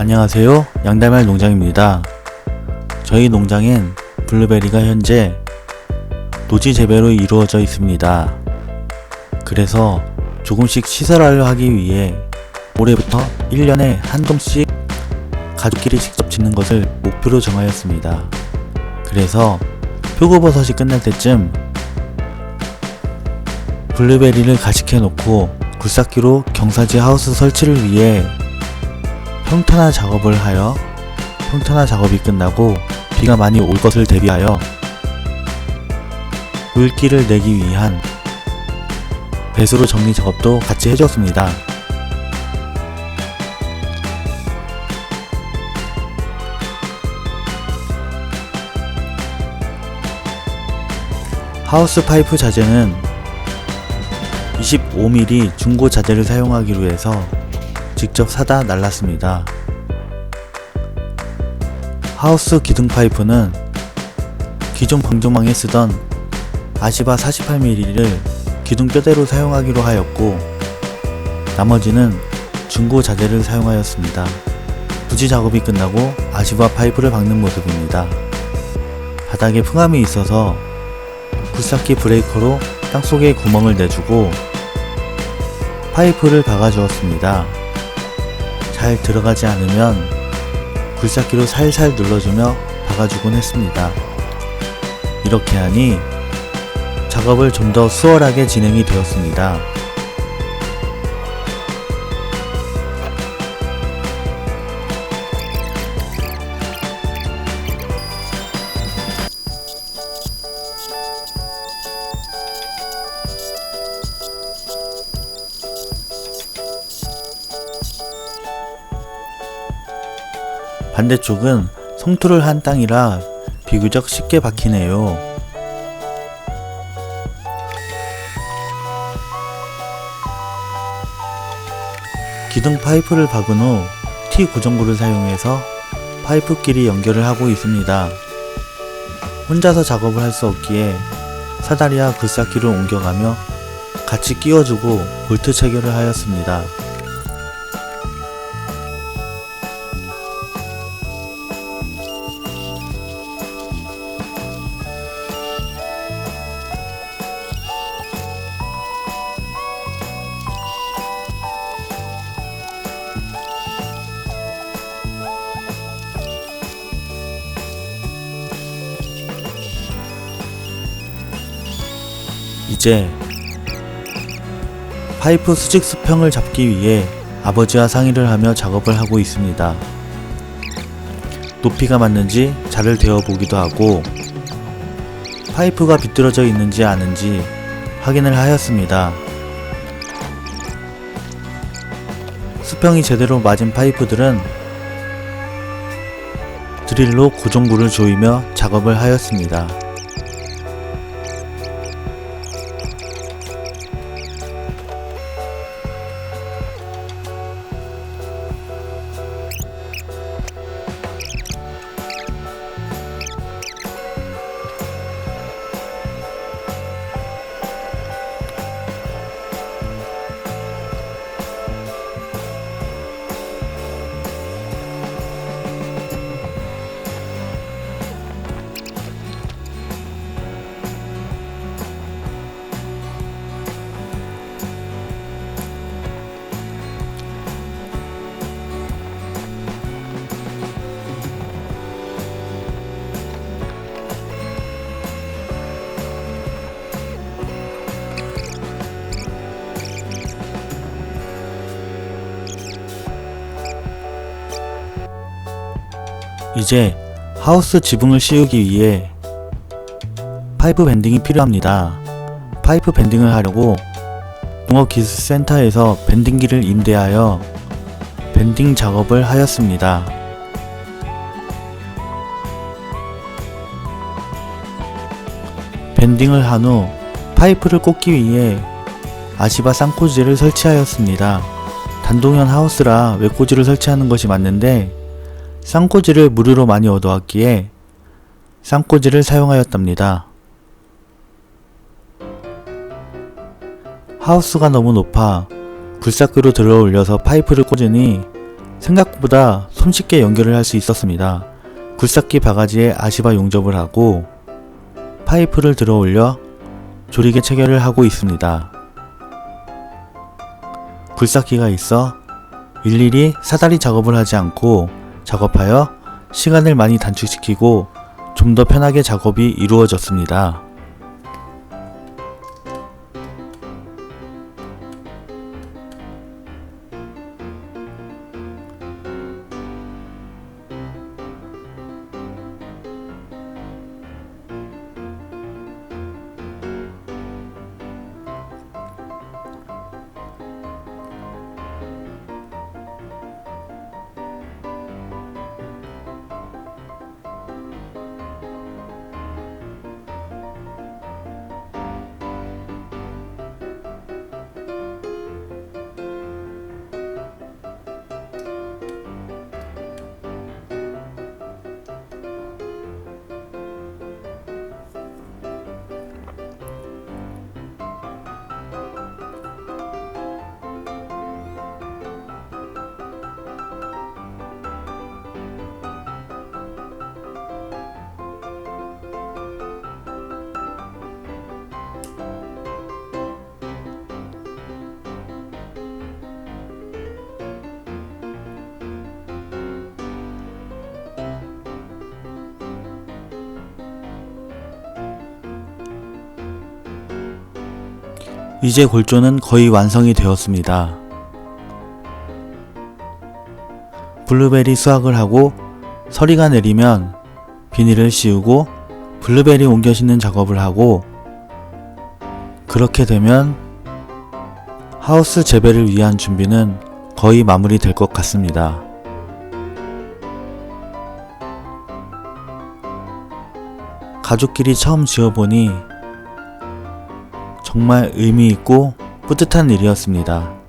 안녕하세요. 양달말 농장입니다. 저희 농장엔 블루베리가 현재 노지 재배로 이루어져 있습니다. 그래서 조금씩 시설하려 하기 위해 올해부터 1년에 한 동씩 가족끼리 직접 짓는 것을 목표로 정하였습니다. 그래서 표고버섯이 끝날 때쯤 블루베리를 가식해 놓고 굴삭기로 경사지 하우스 설치를 위해 평탄화 작업을 하여 평탄화 작업이 끝나고 비가 많이 올 것을 대비하여 물기를 내기 위한 배수로 정리 작업도 같이 해줬습니다. 하우스 파이프 자재는 25mm 중고 자재를 사용하기로 해서 직접 사다 날랐습니다. 하우스 기둥 파이프는 기존 방조망에 쓰던 아시바 48mm를 기둥 뼈대로 사용하기로 하였고 나머지는 중고 자재를 사용하였습니다. 부지 작업이 끝나고 아시바 파이프를 박는 모습입니다. 바닥에 풍암이 있어서 굴삭기 브레이커로 땅속에 구멍을 내주고 파이프를 박아주었습니다. 잘 들어가지 않으면 굴삭기로 살살 눌러주며 박아주곤 했습니다. 이렇게 하니 작업을 좀 더 수월하게 진행이 되었습니다. 반대쪽은 성토를 한 땅이라 비교적 쉽게 박히네요. 기둥 파이프를 박은 후 T 고정구를 사용해서 파이프끼리 연결을 하고 있습니다. 혼자서 작업을 할 수 없기에 사다리와 굴삭기를 옮겨가며 같이 끼워주고 볼트 체결을 하였습니다. 이제 파이프 수직 수평을 잡기 위해 아버지와 상의를 하며 작업을 하고 있습니다. 높이가 맞는지 자를 대어 보기도 하고 파이프가 비뚤어져 있는지 아는지 확인을 하였습니다. 수평이 제대로 맞은 파이프들은 드릴로 고정구를 조이며 작업을 하였습니다. 이제 하우스 지붕을 씌우기 위해 파이프 밴딩이 필요합니다. 파이프 밴딩을 하려고 농업기술센터에서 밴딩기를 임대하여 밴딩 작업을 하였습니다. 밴딩을 한 후 파이프를 꽂기 위해 아시바 쌍꽂이를 설치하였습니다. 단동형 하우스라 외꽂이를 설치하는 것이 맞는데 쌍꽂이를 무료로 많이 얻어왔기에 쌍꽂이를 사용하였답니다. 하우스가 너무 높아 굴삭기로 들어 올려서 파이프를 꽂으니 생각보다 손쉽게 연결을 할 수 있었습니다. 굴삭기 바가지에 아시바 용접을 하고 파이프를 들어 올려 조리개 체결을 하고 있습니다. 굴삭기가 있어 일일이 사다리 작업을 하지 않고 작업하여 시간을 많이 단축시키고 좀 더 편하게 작업이 이루어졌습니다. 이제 골조는 거의 완성이 되었습니다. 블루베리 수확을 하고 서리가 내리면 비닐을 씌우고 블루베리 옮겨 심는 작업을 하고 그렇게 되면 하우스 재배를 위한 준비는 거의 마무리될 것 같습니다. 가족끼리 처음 지어보니 정말 의미 있고 뿌듯한 일이었습니다.